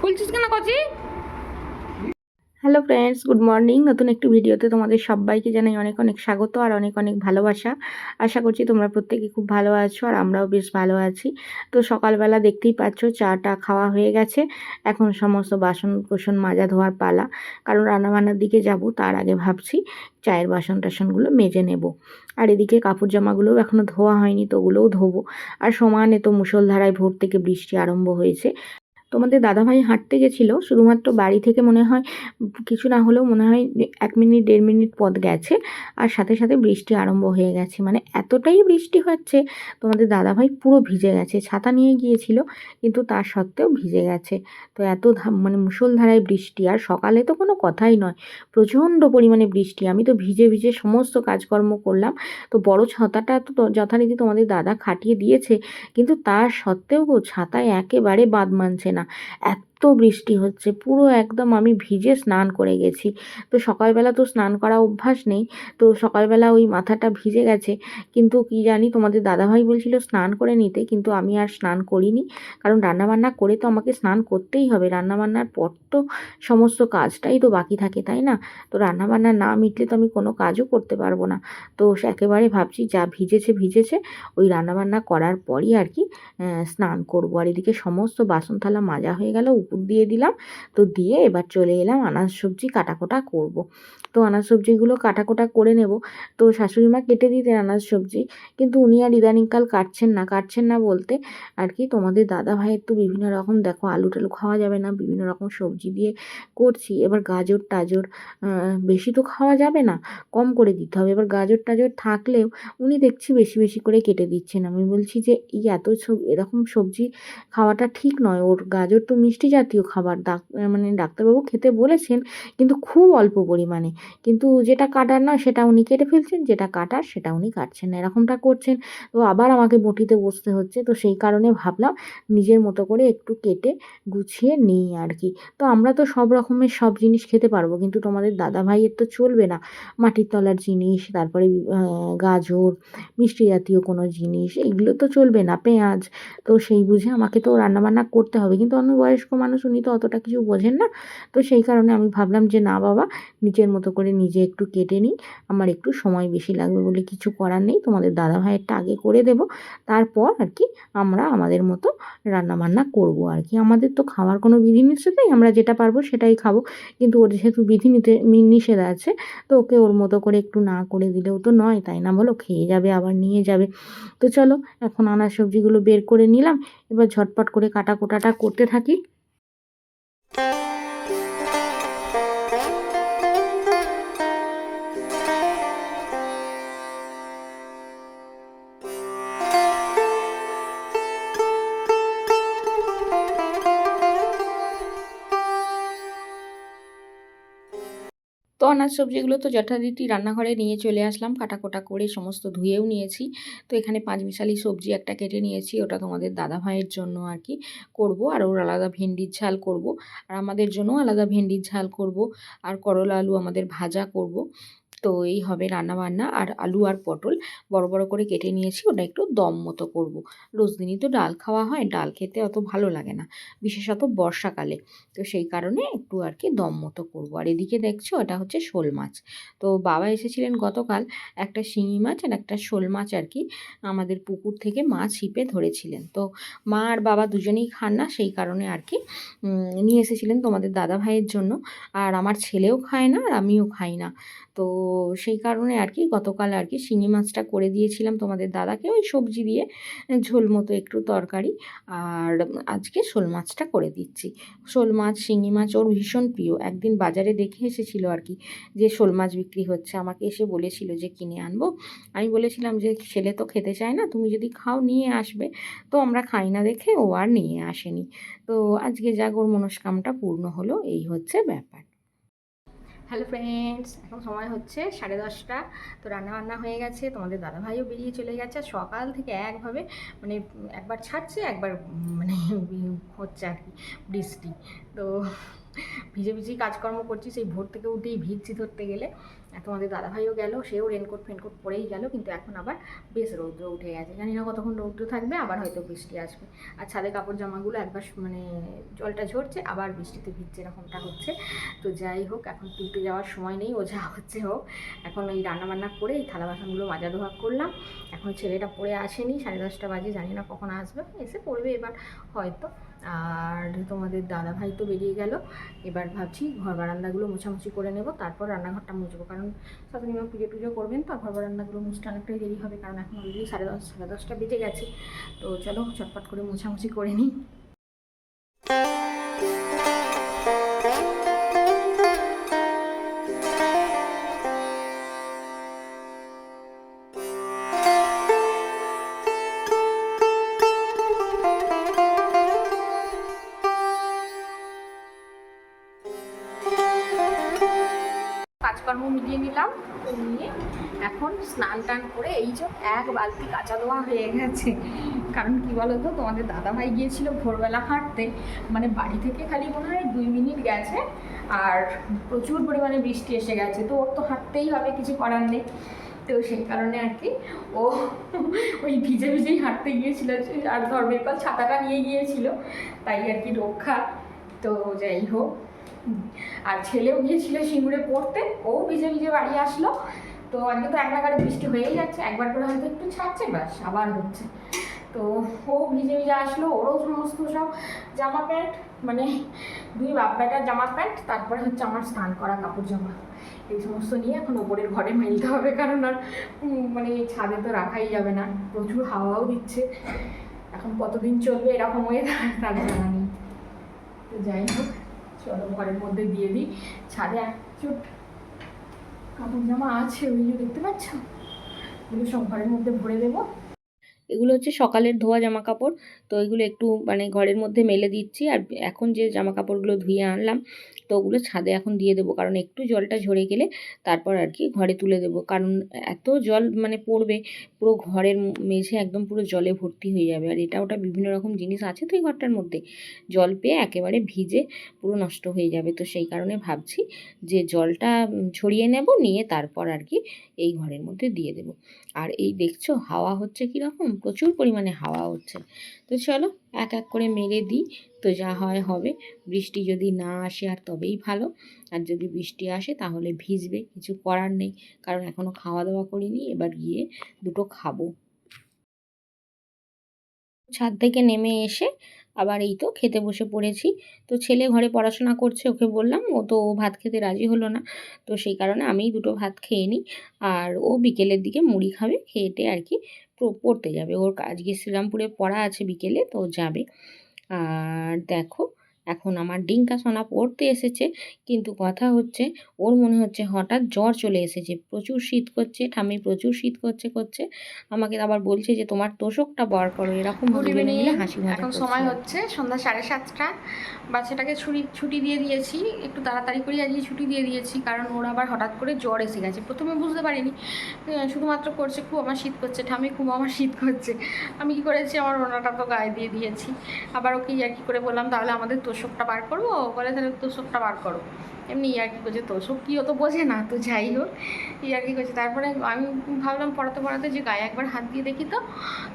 খুলছিস কেন কচি hello friends good morning নতুন একটি ভিডিওতে তোমাদের সবাইকে জানাই অনেক অনেক স্বাগত আর অনেক অনেক ভালোবাসা। আশা করছি তোমরা প্রত্যেকে খুব ভালো আছো আর আমরাও বেশ ভালো আছি। তো সকালবেলা দেখতেই পাচ্ছ, চাটা খাওয়া হয়ে গেছে। এখন সমস্ত বাসন কোসন মাজা ধোয়ার পালা। কারণ রান্নাবান্নার দিকে যাব, তার আগে ভাবছি চায়ের বাসন টাসনগুলো মেজে নেব। আর এদিকে কাপড় জামাগুলোও এখনও ধোয়া হয়নি, তো ওগুলোও ধোবো। আর সমানে তো মুষলধারায় ভোর থেকে বৃষ্টি আরম্ভ হয়েছে। তোমাদের দাদাভাই হাঁটতে গেছিল, শুধুমাত্র বাড়ি থেকে মনে হয়, কিছু না হলেও মনে হয় এক মিনিট, দেড় মিনিট পথ গেছে, আর সাথে সাথে বৃষ্টি আরম্ভ হয়ে গেছে। মানে এতটাই বৃষ্টি হচ্ছে, তোমাদের দাদাভাই পুরো ভিজে গেছে, ছাতা নিয়ে গিয়েছিল, কিন্তু তার সত্ত্বেও ভিজে গেছে। তো এত মানে মুষলধারায় বৃষ্টি, আর সকালে তো কোনো কথাই নয়, প্রচণ্ড পরিমাণে বৃষ্টি। আমি তো ভিজে ভিজে সমস্ত কাজকর্ম করলাম, তো বড় ছাতাটা তো যথারীতি তোমাদের দাদা খাটিয়ে দিয়েছে, কিন্তু তার সত্ত্বেও ছাতায় একেবারে বাদ মানছে এত বৃষ্টি হচ্ছে, পুরো একদম আমি ভিজে স্নান করে গেছি। তো সকালবেলা তো স্নান করা অভ্যাস নেই, তো সকালবেলা ওই মাথাটা ভিজে গেছে। কিন্তু কি জানি, তোমাদের দাদাভাই বলছিল স্নান করে নিতে, কিন্তু আমি আর স্নান করিনি। কারণ রান্নাবান্না করে তো আমাকে স্নান করতেই হবে, রান্নাবান্নার পর তো সমস্ত কাজটাই তো বাকি থাকে, তাই না? তো রান্নাবান্না না মিটলে তো আমি কোনো কাজও করতে পারব না। তো একেবারে ভাবছি যা ভিজেছে ভিজেছে, ওই রান্নাবান্না করার পরই আর কি স্নান করব। আর এদিকে সমস্ত বাসন থালা মাজা হয়ে গেল উপর দিয়ে দিলাম। তো দিয়ে এবার চলে এলাম আনাজ সবজি কাটাকোটা করব। তো আনাজ সবজিগুলো কাটাকোটা করে নেব। তো শাশুড়ি মা কেটে দিতেন আনাজ সবজি, কিন্তু উনি আর ইদানিংকাল কাটছেন না। কাটছেন না বলতে আর কি তোমাদের দাদা ভাইয়ের তো বিভিন্ন রকম, দেখো আলু টালু খাওয়া যাবে না, বিভিন্ন রকম সবজি দিয়ে করছি। এবার গাজর টাজর বেশি তো খাওয়া যাবে না, কম করে দিতে হবে। এবার গাজর টাজর থাকলেও উনি দেখছি বেশি বেশি করে কেটে দিচ্ছেন। আমি বলছি যে, এই এত এরকম সবজি খাওয়াটা ঠিক নয়। ওর গাজর তো মিষ্টি জাতীয় খাবার ডাক মানে ডাক্তারবাবু খেতে বলেছেন, কিন্তু খুব অল্প পরিমাণে। কিন্তু যেটা কাটার নয়, সেটা উনি কেটে ফেলছেন, যেটা কাটার, সেটা উনি কাটছেন না, এরকমটা করছেন। তো আবার আমাকে বটিতে বসতে হচ্ছে, তো সেই কারণে ভাবলাম নিজের মতো করে একটু কেটে গুছিয়ে নিই আর কি। তো আমরা তো সব রকমের সব জিনিস খেতে পারব, কিন্তু তোমাদের দাদা ভাইয়ের তো চলবে না। মাটির তলার জিনিস, তারপরে গাজর, মিষ্টি জাতীয় কোনো জিনিস এগুলো তো চলবে না, পেঁয়াজ। তো সেই বুঝে আমাকে তো রান্নাবান্না করতে হবে, কিন্তু অন্য বয়স্ক মানুষ উনি তো অতটা কিছু বোঝেন না। তো সেই কারণে আমি ভাবলাম যে, না বাবা নিজের মতো করে নিজে একটু কেটে নিই। আমার একটু সময় বেশি লাগবে বলে কিছু করার নেই। তোমাদের দাদা ভাইয়েরটা আগে করে দেব। তারপর আর কি আমরা আমাদের মতো রান্নাবান্না করব আর কি। আমাদের তো খাওয়ার কোনো বিধিনিষেধ নেই। আমরা যেটা পারব সেটাই খাব। কিন্তু ওর যেহেতু বিধি নিষেধ আছে, তো ওকে ওর মতো করে একটু না করে দিলেও তো নয়। তাই না বলো? খেয়ে যাবে, আবার নিয়ে যাবে। তো চলো, এখন আনাজ সবজিগুলো বের করে নিলাম। এবার ঝটপট করে কাটা কোটাটা করতে থাকি। তো আনাজ সবজিগুলো তো যথারীতি রান্নাঘরে নিয়ে চলে আসলাম। কাটা কোটা করে সমস্ত ধুয়েও নিয়েছি। তো এখানে পাঁচ মিশালি সবজি একটা কেটে নিয়েছি, ওটা তোমাদের দাদা ভাইয়ের জন্য আর কি করব। আর ওর আলাদা ভেন্ডির ঝাল করব। আর আমাদের জন্য আলাদা ভেন্ডির ঝাল করব। আর করলা আলু আমাদের ভাজা করব। তো এই হবে রান্না বান্না আর আলু আর পটল বড় বড় করে কেটে নিয়েছি, ওটা একটু দম মতো করব। রোজ দিনই তো ডাল খাওয়া হয়, ডাল খেতে অত ভালো লাগে না, বিশেষত বর্ষাকালে। তো সেই কারণে একটু আর কি দম মতো করব। আর এদিকে দেখছ, এটা হচ্ছে শোল মাছ। তো বাবা এসেছিলেন গতকাল একটা শিঙি মাছ আর একটা শোল মাছ আর কি আমাদের পুকুর থেকে মাছ ছিপে ধরেছিলেন। তো মা আর বাবা দুজনেই খান না, সেই কারণে আর কি নিয়ে এসেছিলেন তোমাদের দাদা ভাইয়ের জন্য। আর আমার ছেলেও খায় না আর আমিও খাই না। তো সেই কারণে আর কি গতকাল আর কি শিঙি মাছটা করে দিয়েছিলাম তোমাদের দাদাকে, ওই সবজি দিয়ে ঝোল মতো একটু তরকারি, আর আজকে শোল মাছটা করে দিচ্ছি। শোল মাছ, শিঙি মাছ, ওর ভীষণ প্রিয়। একদিন বাজারে দেখে এসেছিল আর কি যে শোল মাছ বিক্রি হচ্ছে। আমাকে এসে বলেছিল যে কিনে আনব। আমি বলেছিলাম যে ছেলে তো খেতে চায় না, তুমি যদি খাও নিয়ে আসবে। তো আমরা খাই না দেখে ও আর নিয়ে আসেনি। তো আজকে যাক ওর মনস্কামটা পূর্ণ হলো, এই হচ্ছে ব্যাপার। হ্যালো ফ্রেন্ডস এখন সময় হচ্ছে সাড়ে দশটা। তো রান্না বান্না হয়ে গেছে, তোমাদের দাদাভাইও বেরিয়ে চলে গেছে। সকাল থেকে একভাবে মানে একবার ছাড়ছে, একবার মানে হচ্ছে আর কি বৃষ্টি। তো ভিজে ভিজেই কাজকর্ম করছি, সেই ভোর থেকে উঠেই ভিজছি ধরতে গেলে। তোমাদের দাদাভাইও গেল, সেও রেনকোট ফেনকোট পরেই গেল, কিন্তু এখন আবার বেশ রৌদ্র উঠে গেছে। জানি না কতক্ষণ রৌদ্র থাকবে, আবার হয়তো বৃষ্টি আসবে। আর ছাদে কাপড় জামাগুলো একবার মানে জলটা ঝরছে, আবার বৃষ্টিতে ভিজছে এরকমটা হচ্ছে। তো যাই হোক, এখন তুলতে যাওয়ার সময় নেই, ও যা হচ্ছে হোক। এখন ওই রান্নাবান্না করে এই থালা বাসনগুলো মাজা ধোয়া করলাম। এখন ছেলেটা পড়ে আসেনি, সাড়ে দশটা বাজে, জানি না কখন আসবে, এসে পড়বে এবার হয়তো। আর তোমাদের দাদা ভাই তো বেরিয়ে গেল। এবার ভাবছি ঘর বারান্দাগুলো মোছামুছি করে নেব, তারপর রান্নাঘরটা মুছবো। কারণ শাশুড়িমা পুজো টুজো করবেন তো ঘর বারান্দাগুলো মুছতে অনেকটাই দেরি হবে, কারণ এখন অলরেডি সাড়ে দশ, সাড়ে দশটা বেজে গেছে। তো চলো চটপট করে মোছামুছি করে নিই। যে এক বালতি কাঁচা ধোয়া হয়ে গেছে। কারণ কি বলতো, তোমাদের দাদাভাই গিয়েছিল ভোরবেলা হাঁটতে। মানে বাড়ি থেকে খালি মনে হয় দুই মিনিট গেছে, আর প্রচুর পরিমাণে বৃষ্টি এসে গেছে। তো ওর তো হাঁটতেই হবে, কিছু করার নেই। তো সেই কারণে আর কি, ও ওই ভিজে ভিজেই হাঁটতে গিয়েছিল। আর ধর্মের পাল ছাতাটা নিয়ে গিয়েছিল, তাই আর কি রক্ষা। তো যাই হোক। আর ছেলেও গিয়েছিল সিঙ্গুরে পড়তে, ও ভিজে ভিজে বাড়ি আসলো। তো আজকে তো এক নাগারে বৃষ্টি হয়েই যাচ্ছে, একবার করে হয়তো একটু ছাড়ছে, ব্যাস আবার হচ্ছে। তো ও ভিজে ভিজে আসলো, ওরও সমস্ত সব জামা প্যান্ট মানে দুই বাপ বেটার জামা প্যান্ট, তারপরে হচ্ছে আমার স্নান করা কাপড় জামা। এই সমস্ত নিয়ে এখন ওপরের ঘরে মেলতে হবে, কারণ আর মানে ছাদে তো রাখাই যাবে না, প্রচুর হাওয়াও দিচ্ছে। এখন কতদিন চলবে এরকম হয়ে তার জানা নেই। তো যাই হোক, চলো ঘরের মধ্যে দিয়ে দিই, ছাদে এক চুট কাপড় জামা আছে ওইগুলো দেখতে পাচ্ছ? ওগুলো সব ঘরের মধ্যে ভরে দেবো। এগুলো হচ্ছে সকালের ধোয়া জামা কাপড় তো এগুলো একটু মানে ঘরের মধ্যে মেলে দিচ্ছি আর এখন যে জামা কাপড়গুলো ধুয়ে আনলাম, তো ওগুলো ছাদে এখন দিয়ে দেবো। কারণ একটু জলটা ঝরে গেলে তারপর আর কি ঘরে তুলে দেবো। কারণ এত জল মানে পড়বে, পুরো ঘরের মেঝে একদম পুরো জলে ভর্তি হয়ে যাবে। আর এটা ওটা বিভিন্ন রকম জিনিস আছে তো এই ঘরটার মধ্যে। জল পেয়ে একেবারে ভিজে পুরো নষ্ট হয়ে যাবে। তো সেই কারণে ভাবছি যে জলটা ছড়িয়ে নেব, নিয়ে তারপর আর কি এই ঘরের মধ্যে দিয়ে দেবো। আর এই দেখছ হাওয়া হচ্ছে কীরকম? প্রচুর পরিমাণে হাওয়া হচ্ছে। তো চলো এক এক করে মেরে দিই। তো যা হয় হবে। বৃষ্টি যদি না আসে আর তবেই ভালো। আর যদি বৃষ্টি আসে তাহলে ভিজবে, কিছু করার নেই। কারণ এখনও খাওয়া দাওয়া করিনি, এবার গিয়ে দুটো খাব। ছাদ থেকে নেমে এসে আবার এই তো খেতে বসে পড়েছি। তো ছেলে ঘরে পড়াশোনা করছে, ওকে বললাম, ও তো ও ভাত খেতে রাজি হলো না। তো সেই কারণে আমি দুটো ভাত খেয়ে নিই। আর ও বিকেলের দিকে মুড়ি খাবে খেয়েটে আর কি পড়তে যাবে। ওর আজকে শ্রীরামপুরে পড়া আছে বিকেলে, তো যাবে। আর দেখো এখন আমার ডিঙ্কা সোনা পড়তে এসেছে কিন্তু কথা হচ্ছে ওর মনে হচ্ছে হঠাৎ জ্বর চলে এসেছে। প্রচুর শীত করছে ঠাম্মি প্রচুর শীত করছে করছে। আমাকে আবার বলছে যে তোমার তোষকটা বার করো। এরকম হাসি এখন সময় হচ্ছে সন্ধ্যা সাড়ে সাতটা। বাচ্চাটাকে ছুটি ছুটি দিয়ে দিয়েছি। একটু তাড়াতাড়ি করে আজকে ছুটি দিয়ে দিয়েছি কারণ ওর আবার হঠাৎ করে জ্বর এসে গেছে। প্রথমে বুঝতে পারিনি শুধুমাত্র করছে খুব আমার শীত করছে ঠামি খুব আমার শীত করছে। আমি কি করেছি আমার ওনাটা তো গায়ে দিয়ে দিয়েছি। আবার ওকে আর কি করে বললাম তাহলে আমাদের তোষকটা বার করব? বলে তাহলে তোষকটা বার করো। এমনি ইয়ার্কি করছে, তোষক কি তো বোঝে না, তো যাই হোক, ইয়ার্কি করছে। তারপরে আমি ভাবলাম পড়াতে পড়াতে যে গায়ে একবার হাত দিয়ে দেখি তো।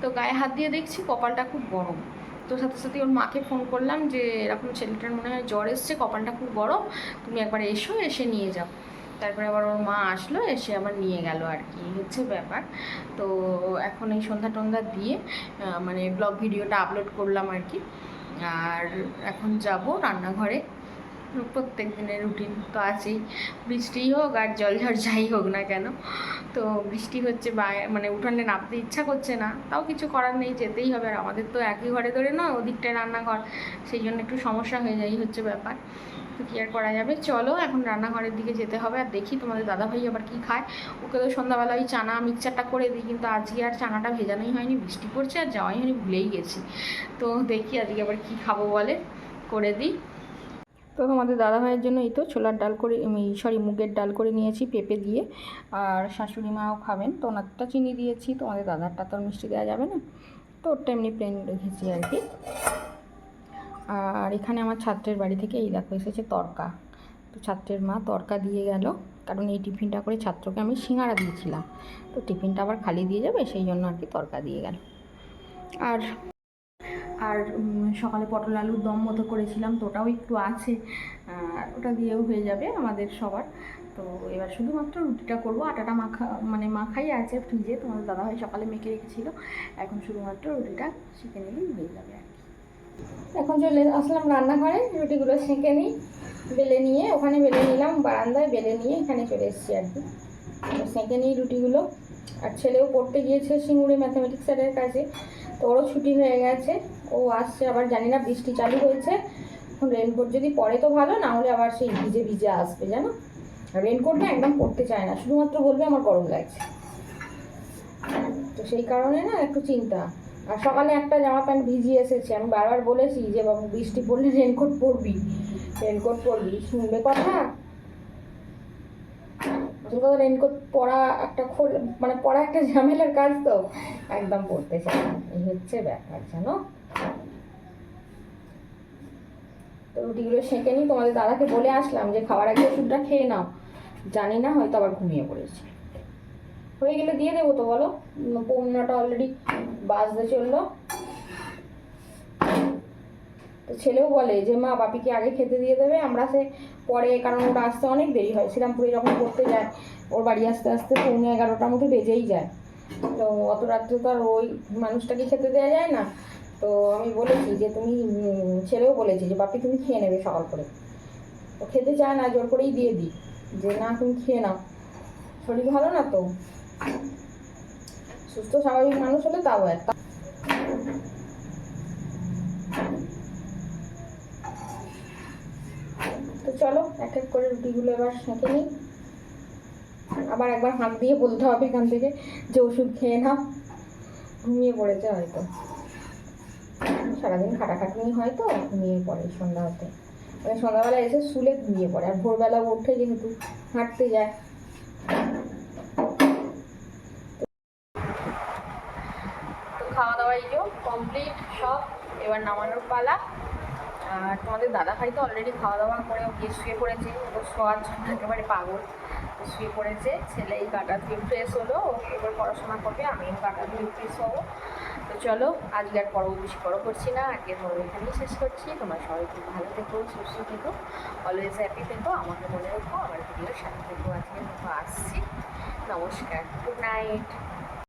তো গায়ে হাত দিয়ে দেখছি কপালটা খুব গরম। তো সাথে সাথে ওর মাকে ফোন করলাম যে, এরকম ছেলেটার মনে হয় জ্বর এসছে, কপালটা খুব গরম, তুমি একবার এসো, এসে নিয়ে যাও। তারপরে আবার ওর মা আসলো, এসে আবার নিয়ে গেল আর কি হচ্ছে ব্যাপার। তো এখন এই সন্ধ্যা টন্ধা দিয়ে মানে ব্লগ ভিডিওটা আপলোড করলাম আর কি আর এখন যাব রান্নাঘরে। প্রত্যেক দিনের রুটিন তো আছেই। বৃষ্টি হোক আর জল ঝড় যাই হোক না কেন, তো বৃষ্টি হচ্ছে মানে উঠানে নামতে ইচ্ছা করছে না, তাও কিছু করার নেই, যেতেই হবে। আর আমাদের তো একই ঘরে ধরে নয়, ওদিকটায় রান্নাঘর, সেই জন্য একটু সমস্যা হয়ে যায় হচ্ছে ব্যাপার। তো কী আর করা যাবে। চলো, এখন রান্নাঘরের দিকে যেতে হবে আর দেখি তোমাদের দাদাভাই আবার কি খায়। ওকে তো সন্ধ্যাবেলা ওই চানা মিক্সচারটা করে দিই, কিন্তু আজকে আর চানাটা ভেজানোই হয়নি, বৃষ্টি পড়ছে আর যাওয়াই হয়নি, ভুলেই গেছি। তো দেখি আজকে আবার কি খাব বলে, করে দিই। তো তোমাদের দাদাভাইয়ের জন্য এই তো ছোলার ডাল করে সরি মুগের ডাল করে নিয়েছি পেঁপে দিয়ে। আর শাশুড়ি মাও খাবেন, তো ওনারটা চিনি দিয়েছি, তোমাদের দাদারটা তো মিষ্টি দেওয়া যাবে না। তো ওরটা এমনি প্লেন রেখেছি আর কি। আর এখানে আমার ছাত্রের বাড়ি থেকে এই দেখো, এসেছে তরকা। তো ছাত্রের মা তরকা দিয়ে গেল, কারণ এই টিফিনটা করে ছাত্রকে আমি সিঙ্গারা দিয়েছিলাম। তো টিফিনটা আবার খালি দিয়ে যাবে, সেই জন্য আর কি তরকা দিয়ে গেল। আর আর সকালে পটল আলুর দম মতো করেছিলাম, তো ওটাও একটু আছে। ওটা দিয়েও হয়ে যাবে আমাদের সবার। তো এবার শুধুমাত্র রুটিটা করব, আটাটা মাখা মানে মাখাই আছে ফ্রিজে, তোমাদের দাদাভাই সকালে মেখে রেখেছিল। এখন শুধুমাত্র রুটিটা শিখে নিলেই হয়ে যাবে আর এখন চলে আসলাম রান্নাঘরে, রুটিগুলো সেঁকে নিই, বেলে নিয়ে, ওখানে বেলে নিলাম, বারান্দায় বেলে নিয়ে এখানে চলে এসেছি আর কি। সেঁকে নিই রুটিগুলো। আর ছেলেও পড়তে গিয়েছে সিঙ্গুরে ম্যাথামেটিক্স স্যারের কাছে তো ওরও ছুটি হয়ে গেছে। ও আসছে আবার, জানি না বৃষ্টি চালু হয়েছে। রেনকোট যদি পরে তো ভালো, না হলে আবার সেই ভিজে ভিজে আসবে, জানো? রেনকোট না একদম পরতে চায় না, শুধুমাত্র বলবে আমার গরম লাগছে। তো সেই কারণে না একটু চিন্তা। আর সকালে একটা জামা প্যান্ট ভিজিয়ে এসেছে। আমি বারবার বলেছি যে, বাবু, বৃষ্টি পড়লে রেনকোট পরবি রেনকোট পরবি। শুনবে কথা? কথা রেনকোট পরা একটা খোল মানে পরা একটা ঝামেলার কাজ তো। একদম পড়তে চাই না। এই হচ্ছে ব্যাপার, জানো? তো রুটিগুলো সেঁকে নিই। তোমাদের দাদাকে বলে আসলাম যে, খাওয়ার আগে ওষুধটা খেয়ে নাও। জানি না, হয়তো আবার ঘুমিয়ে পড়েছে। হয়ে গেলে দিয়ে দেবো তো বলো? পৌনাটা অলরেডি বাজতে চলল। তো ছেলেও বলে যে, মা, বাপিকে আগে খেতে দিয়ে দেবে, আমরা সে পরে, কারণ ওটা আসতে অনেক দেরি হয়। শ্রীরামপুরে যখন পড়তে যায়, ওর বাড়ি আসতে আসতে পৌনে এগারোটার মধ্যে বেজেই যায়। তো অত রাত্রে তো আর ওই মানুষটাকে খেতে দেওয়া যায় না। তো আমি বলেছি যে, তুমি ছেলেও বলেছি যে, বাপি, তুমি খেয়ে নেবে সকাল করে। ও খেতে চায় না, জোর করেই দিয়ে দিই। যে, না, তুমি খেয়ে নাও। শরীর ভালো না তো? সুস্থ, স্বাভাবিক মানুষ হলে তাও একটা তো চলো, এক এক করে রুটিগুলো এবার সেঁকে নিই। আবার একবার হাঁক দিয়ে বলতে হবে এখান থেকে যে ওষুধ খেয়ে নাও। ঘুমিয়ে পড়েছে হয়তো। সারাদিন খাটাখাটনি হয় তো, ঘুমিয়ে পড়ে সন্ধ্যা হতে। মানে সন্ধ্যাবেলা এসে শুলে ঘুমিয়ে পড়ে। আর ভোরবেলা উঠে যেহেতু হাঁটতে যায়। তোমাদের দাদা ভাই তো অলরেডি খাওয়া দাওয়া করে গিয়ে শুয়ে পড়েছে। ও শোয়ার জন্য একেবারে পাগল। শুয়ে পড়েছে, ছেলে এই গাটা ধুয়ে ফ্রেশ হলো। ও এবার পড়াশোনা করবে, আমিও কাটা ধুয়ে ফ্রেশ হব। তো চলো, আজকে আর পর্ব বেশি বড় করছি না। আজকে ধরো এখানেই শেষ করছি। তোমরা সবাই খুব ভালো থেকো, সুস্থ থেকো। অলওয়েজ হ্যাপি থেকো, আমাকে মনে রেখো, আমার ভিডিওর সাথে থেকো। আজকে আসছি। নমস্কার গুড নাইট